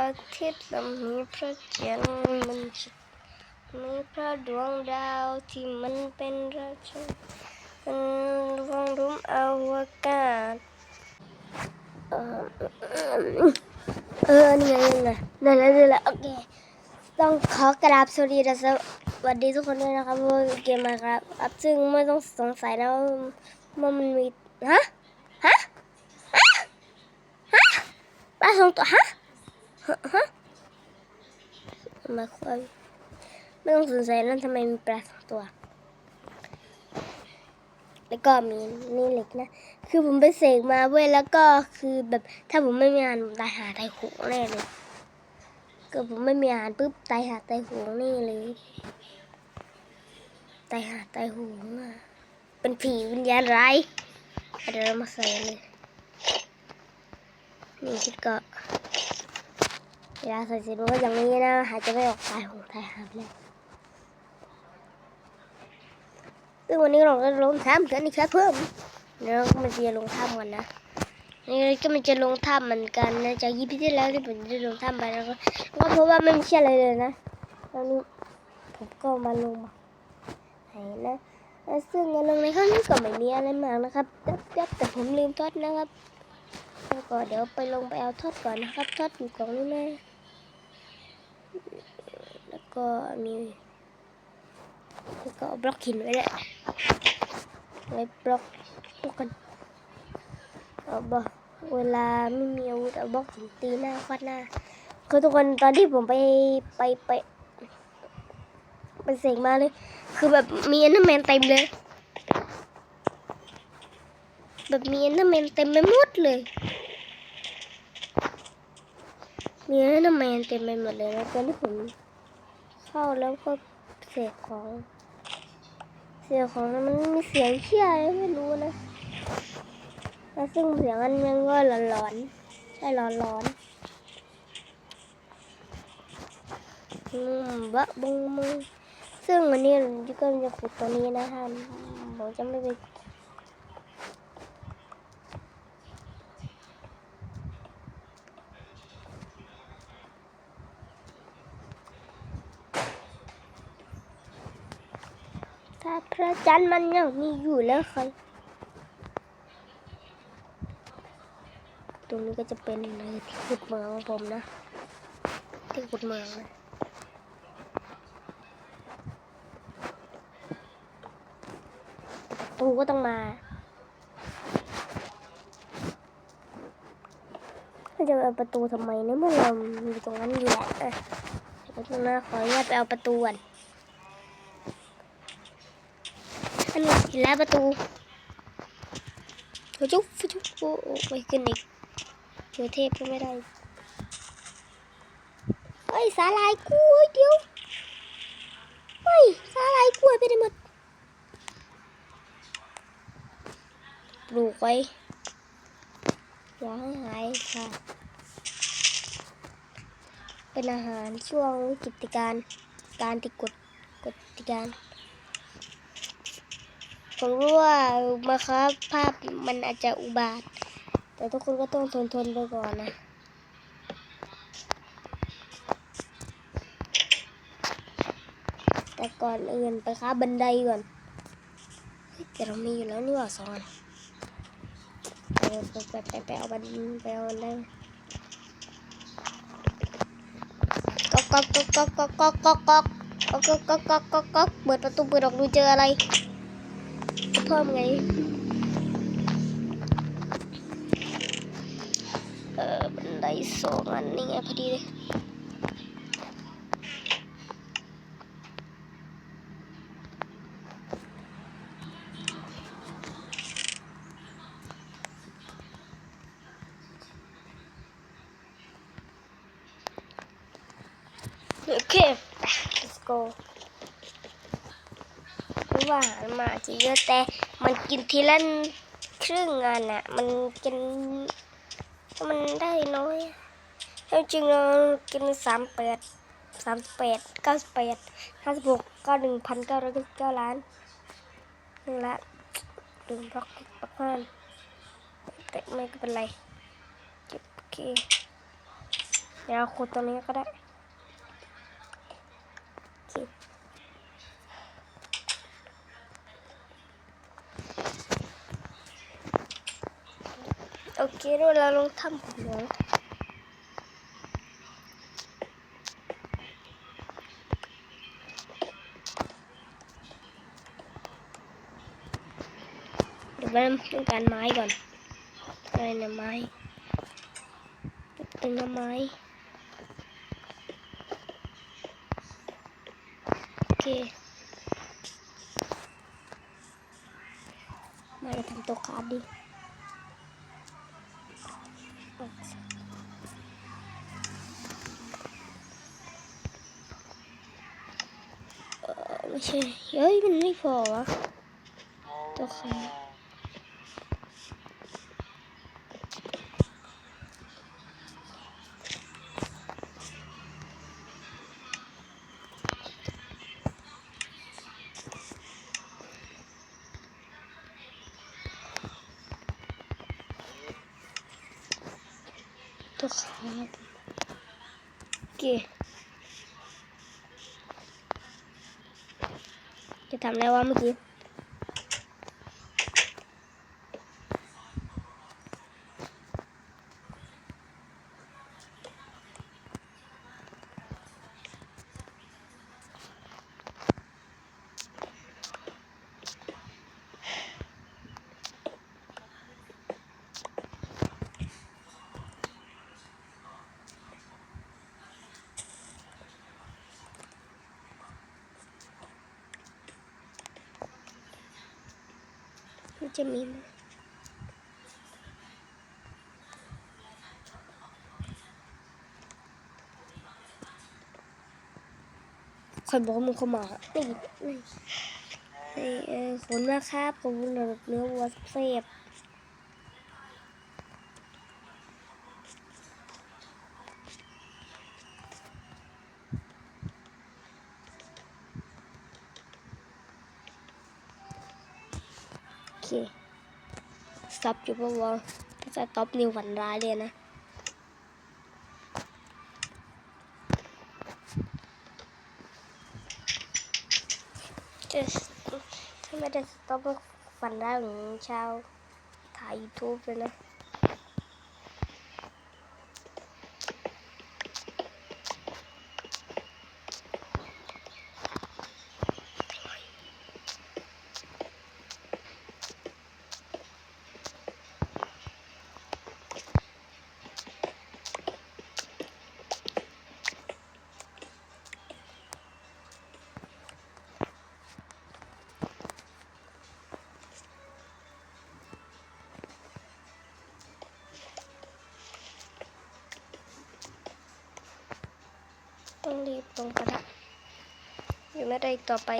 อาทิตย์และมีพระจันทร์มันมีพระดวงดาวที่มันเป็นราชาเป็นดวงรุ่มอวกาศเออเออนี่ไงนี่ไงนั่นแหละนั่นแหละโอเคต้องขอกราบสวัสดีและสวัสดีทุกคนด้วยนะครับว่าเกมมาครับครับซึ่งไม่ต้องสงสัยนะว่าว่ามันมีฮะฮะฮะฮะปลาสองตัวฮะ ฮะมาความไม่ต้องสงสัยนั่นทำไมมีปลาสองตัว แล้วก็มีนี่เหล็กนะ คือผมไปเสกมาเว้ยแล้วก็คือแบบถ้าผมไม่มีงานผมตายหาตายโหงแน่เลยก็ผมไม่มีอาหารปุ๊บตายหาตายโหงนี่เลยตายหาตายโหงอะเป็นผีวิญญาณร้ายเดี๋ยวเรามาใส่เลยนี่คิดก็ เวลาใส่เสร็จมันก็อย่างนี้นะ หายใจไม่ออกตายโหงตายหาไปเลยซึ่งวันนี้เราก็ลงถ้ำกันอีกครับเพิ่มเดี๋ยวเราก็มาเรียนลงถ้ำกันนะนี่ก็มันจะลงถ้ำเหมือนกันนะจากยี่ปีที่แล้วที่ผมได้ลงถ้ำไปแล้วก็ก็เพราะว่าไม่มีเชื่ออะไรเลยนะแล้วนี่ผมก็มาลงมาไหนนะซึ่งงานลงในครั้งนี้ก็ไม่มีอะไรมากนะครับยับๆแต่ผมลืมทอดนะครับแล้วก็เดี๋ยวไปลงไปเอาทอดก่อนนะครับทอดอยู่กล่องนี้นะแล้ว ก็มีแล้วก็บล็อกหินไว้เลยไว้บล็อกพวกกันเอาบอกเวลาไม่มีอาวุธเอาบล็อกถึงตีหน้าฟาดหน้าคือทุกคนตอนที่ผมไปไปไปไปเสกมาเลย คือแบบมีอันนั้นแมนเต็มเลย แบบมีอันนั้นแมนเต็มไปหมดเลยมีอันนั้นแมนเต็มไปหมดเลยนะตอนที่ผม เข้าแล้วก็เสกของ เสียงของมันมีเสียงเชี่ยอะไรไม่รู้นะแล้วซึ่งเสียงมันมันก็หลอนๆใช่ร้อนๆอืมบะบุงมึงซึ่งอันนี้ที่ก็จะขุดตัวนี้นะฮะผมจะไม่ไปถ้าพระ จันมันยังมีอยู่แล้วใครตรงนี้ก็จะเป็นเลยที่ขุดเมืองของผมนะ ที่ขุดเมืองนะประตูก็ต้องมาจะเอาประตูทำไมเนี่ยเมื่อเราอยู่ตรงนั้นอยู่แหละอะเดี๋ยวตรงหน้าขออนุญาตไปเอาประตูก่อนอันนี้เห็นแล้วประตูฟุจุ๊บฟุจุ๊บโอ้ไปขึ้นอีกเจอเทพก็ไม่ได้เฮ้ยสาลายกล้วยเดียวเฮ้ยสาลายกล้วยไปได้หมดปลูกไว้อย่าให้หายค่ะ เป็นอาหารช่วงวิกฤตการการที่กดกดติการ ผมรู้ว่ามาครับภาพมันอาจจะอุบาท แต่ทุกคนก็ต้องทนทนไปก่อนนะแต่ก่อนอื่นไปค้าบันไดก่อนเฮ้ยแต่เรามีอยู่แล้วนี่ว่าสองอันไปไปไปไปไปเอาบันไปเอาบันไดก๊อกก๊อกก๊อกก๊อกก๊อกก๊อกก๊อกก๊อกก๊อกก๊อกก๊อกก๊อกก๊อกเปิดประตูเปิดออกดูเจออะไร เพิ่มไง เออบันไดสองอันนี่ไงพอดีเลยโอเค let's go รู้ ว่าอาหารมาจะเยอะแต่มันกินทีละครึ่งงานอะ มันกินมันได้น้อยแล้จริงเรากินสามแปดสามแปดเก้าสิบแปดห้าสิบหกเก้าหนึ่งพันเก้าร้อยเก้าสิบเก้าล้านหนึ่งละดึงบล็อกบล็อกห้านแต่ไม่เป็นไรเก็บโอเคเดี๋ยวขุดตรงนี้ก็ได้โอเค โอเคเราเราลงทำเหลืองเดี๋ยวเราต้องการไม้ก่อนอะไรนะไม้ตึงนะไม้โอเคมาจะทำตัวการ์ดดิ ออไม่ใช่เจะท มันจะมีคนบอกว่ามึงเข้ามานี่นี่นี่เออขอบคุณมากครับขอบคุณสำหรับเนื้อวัวเสพ เคสับอยู่ปะวะถ้าจะสต็อปนิวฝันร้ายเลยนะจะถ้าไม่ได้สต็อปฝันร้ายของชาวถ่ายยูทูบเลยนะ ตรงกระดะอยู่ไม่ได้อีกต่อไป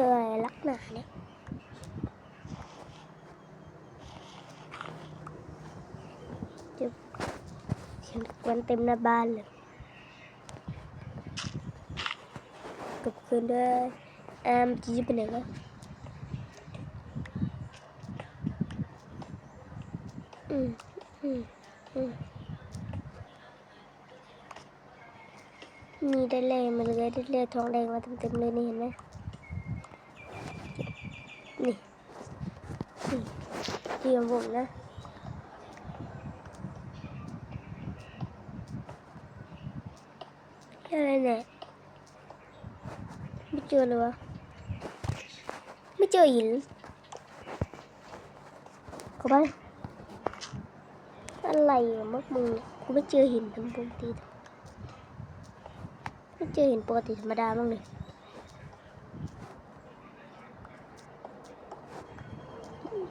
ออะไรลักหนาเนี่ยเจอเขียนกวนเต็มหน้าบ้านเลยกลับคืนด้วยแอมจีไปไหนแล้วอืมอือืมมีได้เลยมาเลยได้เลยทองแดงมาเต็มๆเลยนี่เห็นไหมนี่นี่ ทีของผมนะอะไรเนี่ยไม่เจอเลยวะไม่เจอหินเข้าไปอะไรมักมึงเนี่ยกูไม่เจอหินทำปกติไม่เจอหินปกติธรรมดาบ้างเลย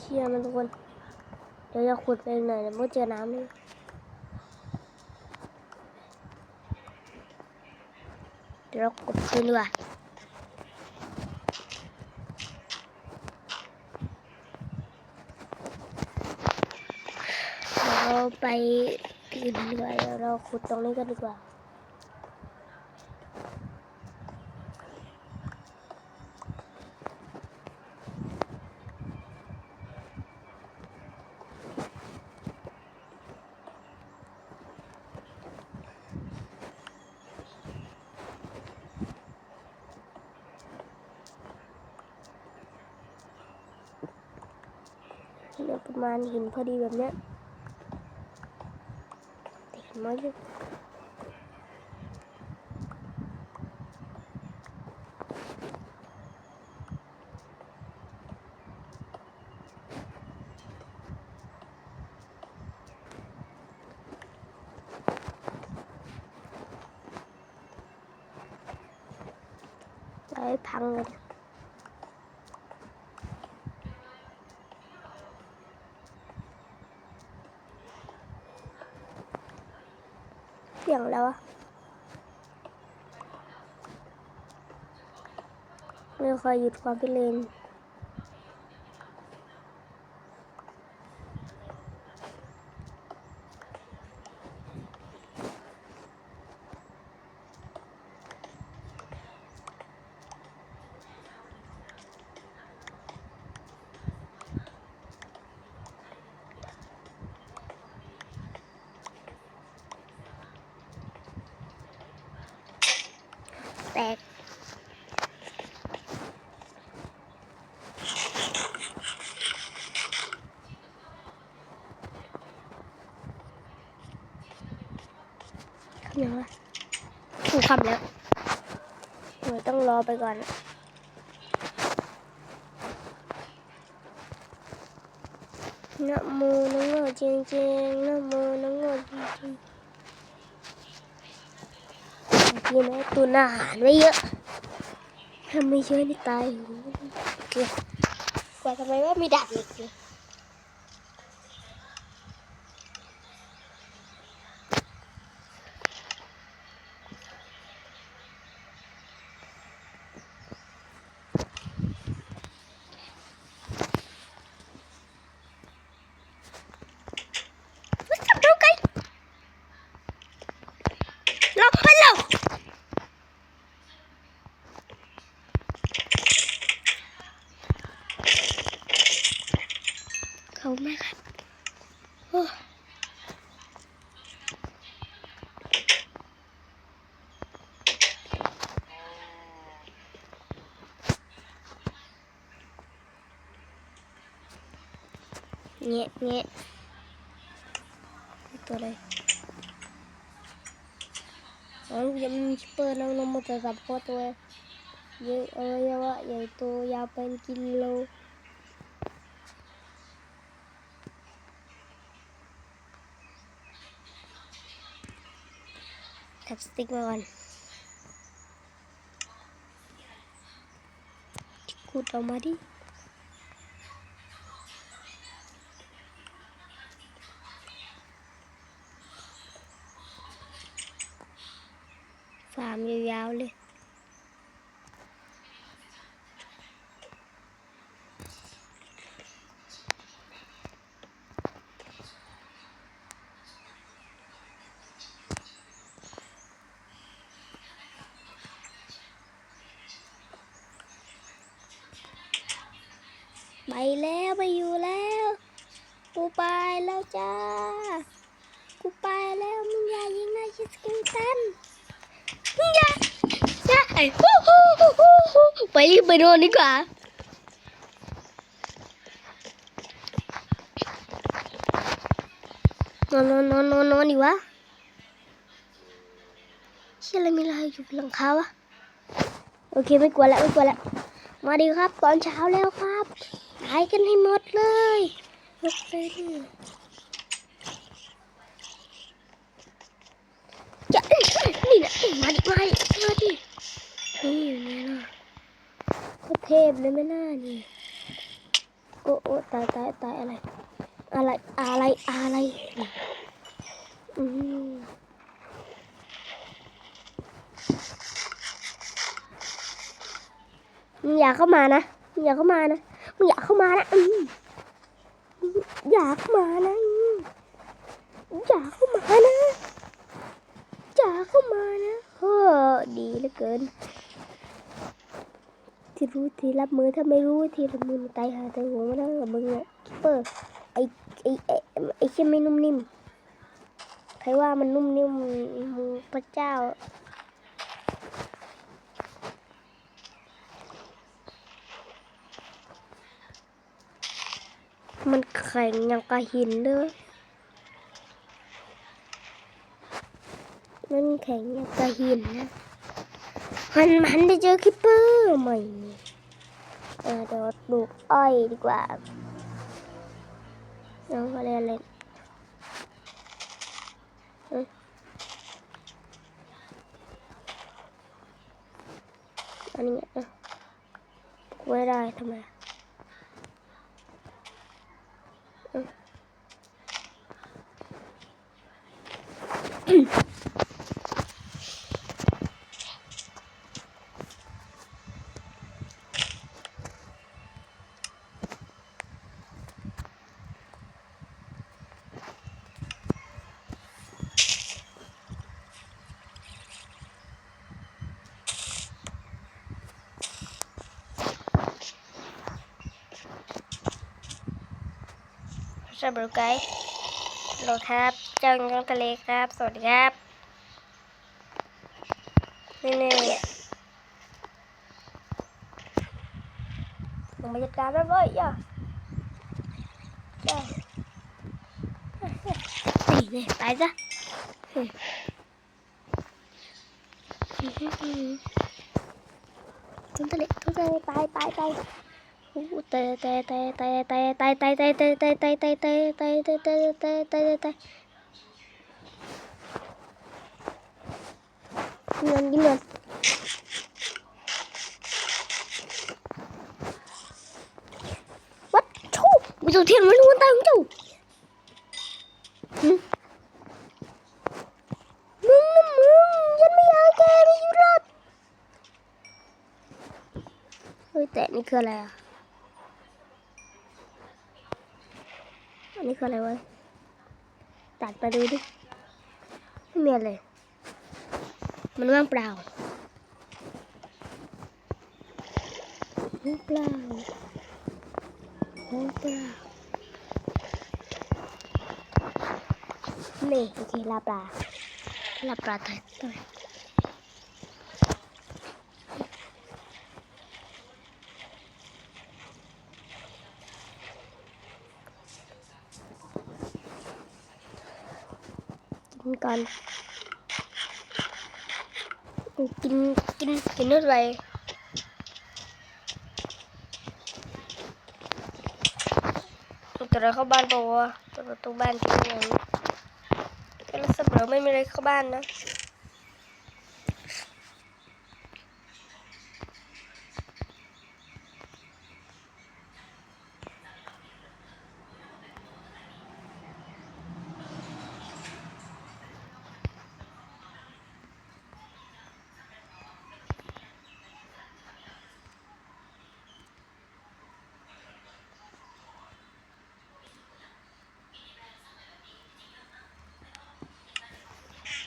เชียมันทุกคน เดี๋ยวจะขุดไปหน่อยเดี๋ยวมันเจอน้ำนี่เดี๋ยวเราขุดคืนดีกว่าเราไปที่อื่นดีกว่าเดี๋ยวเราขุดตรงนี้กันดีกว่า เนี่ยประมาณ หินพอดีแบบเนี้ยแต่เห็นไหมอยู่เอาให้พังเลย สียงแล้วอะไม่เคยหยุดความพิเรน กคำยังวถูกคำแล้วเดี๋ยวต้องรอไปก่อนนะโมนะโมจริงจริงๆนะโมนะโมจริงจริงๆกิ นี่นะตุนอาหารไว้เยอะทำไม่เยอะนี่ตายโอเกลือกว่าทำไมว่ามีดาบเหล็กเลยจับเราไกลเราไปเรา เขาแม่ครับโอ้ เงี้ยเงี้ยตัวอะไรอ๋อยังมีชิปเปอร์นะน้องมันจะสับพอตัวเยอะอวัยวะใหญ่โตยาวเป็นกิโลแท็บสติ๊กมาก่อนขุดออกมาดิ สามยาวๆเลยไปแล้วไปอยู่แล้ว กูไปแล้วจ้า กูไปแล้วมึงอย่ายิงนายชิสกิงตัน ไปรีบไปนอนดีกว่านอนนอนนอนนอนนอนดีวะเชื่ออะไรมีอะไรอยู่บนหลังคาวะโอเคไม่กลัวแล้วไม่กลัวแล้วมาดีครับ ตอนเช้าแล้วครับหายกันให้หมดเลยยกเลยจะนี่นะมาดิมาดิมาดิ นี่อยู่นี่นะโคตรเทพเลยไม่น่านี่โอ้โอ้ตายตายตายอะไร อะไรอะไรอะไรอืมมึงอย่าเข้ามานะมึงอย่าเข้ามานะมึงอย่าเข้ามานะอย่าเข้ามานะอย่าเข้ามานะอย่าเข้ามานะเฮ้อดีเหลือเกิน รู้ทีรับมือถ้าไม่รู้ทีรับมือตายหาตายหัวมาแล้วกับมึงอะคิปเปอร์ไอไอไอไอเช่นไม่นุ่มนิ่มใครว่ามันนุ่มนิ่มมึงพระเจ้ามันแข็งอย่างกระหินเลยมันแข็งอย่างกระหินนะ หันมันไปเจอคิปเปอร์ใหม่เออเดี๋ยวปลูกอ้อยดีกว่าน้องอะไรอะไรเอ้ยอันนี้อะไม่ได้ทำไม สำหรับไกด์โหลครับจ้ายังทะเลครับ สวัสดีครับนี่นี่ลงมาจัดการแล้วเว้ยย่าย่านี่นี่ตายซะทุ่งทะเลทุ่งทะเลตายตาย ตายตายตายตายตายตายตายตายตายตายตายตายตาันนี้คืออะไรวะตัดไปดูดิไม่มีเลยมันว่างเปล่าว่างเปล่าว่างเปล่านี่โอเคลาปลาลาปลาตายตาย กินก่อนกินกินกินอะไรตัวอะไรเข้าบ้านปะวะตัวประตูบ้านที่ไหนแล้วสำหรับไม่มีอะไรเข้าบ้านนะ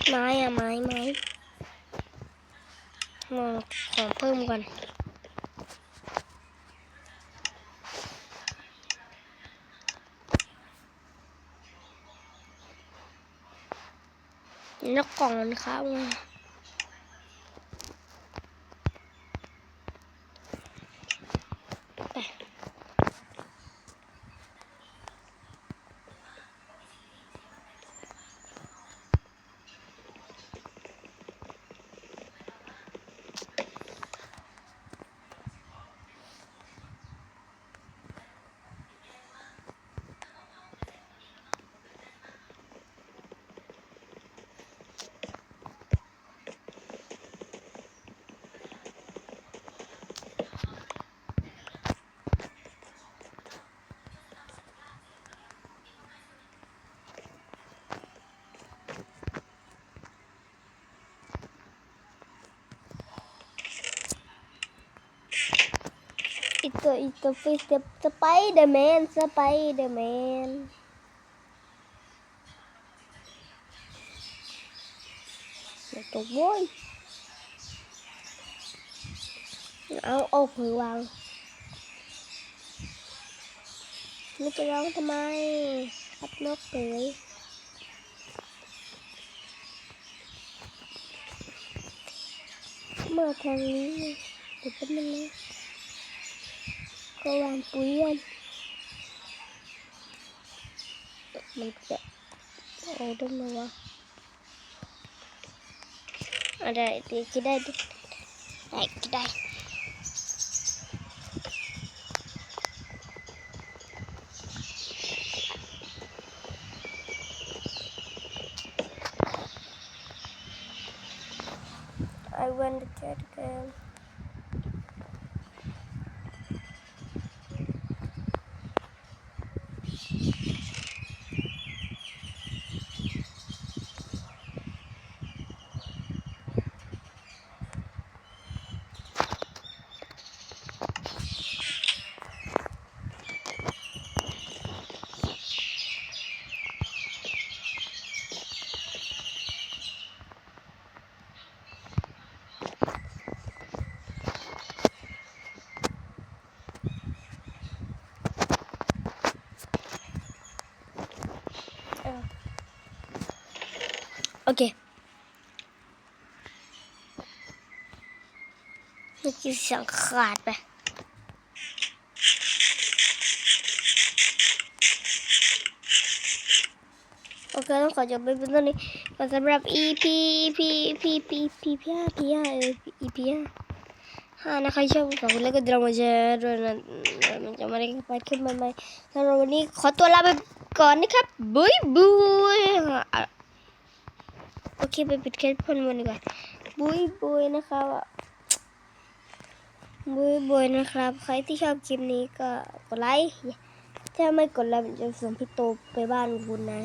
ไม้อะไม้ไม้มองขอเพิ่มก่อนแล้วกล่องมันค้าง อีตัวอีตัวฟิสสไปเดอร์แมนสไปเดอร์แมนอย่าตกโว้ยเอาเอาเผือวางไม่จะร้องทำไมขับนกเตยมาทางนี้เดี๋ยวแป๊บนึงนะก็วางปุ๋ยกันมันจะเอาได้ ไหมวะเอาได้ดีกินได้ดิไมื่อกี้เสียงขาดไปโอเคต้องขอจบไปเป็นต้นนี้ก่อนสำหรับ EP EP EP EP EP ห้า EP ห้า EP ห้าห้านะใครชอบฝากกดไลค์กดติดตามมาแชร์ด้วยนะมันจะมาได้ไปขึ้นใหม่สำหรับวันนี้ขอตัวลาไปก่อนนะครับบุยบุยโอเคไปปิดแคสพันวันดีกว่าบุยบุยนะครั บุยบุยนะครับ ใครที่ชอบคลิปนี้ก็กดไลค์ถ้าไม่กดไลค์จะส่งพี่โตไปบ้านคุณนะ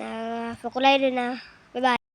นะฝากกดไลค์ด้วยนะ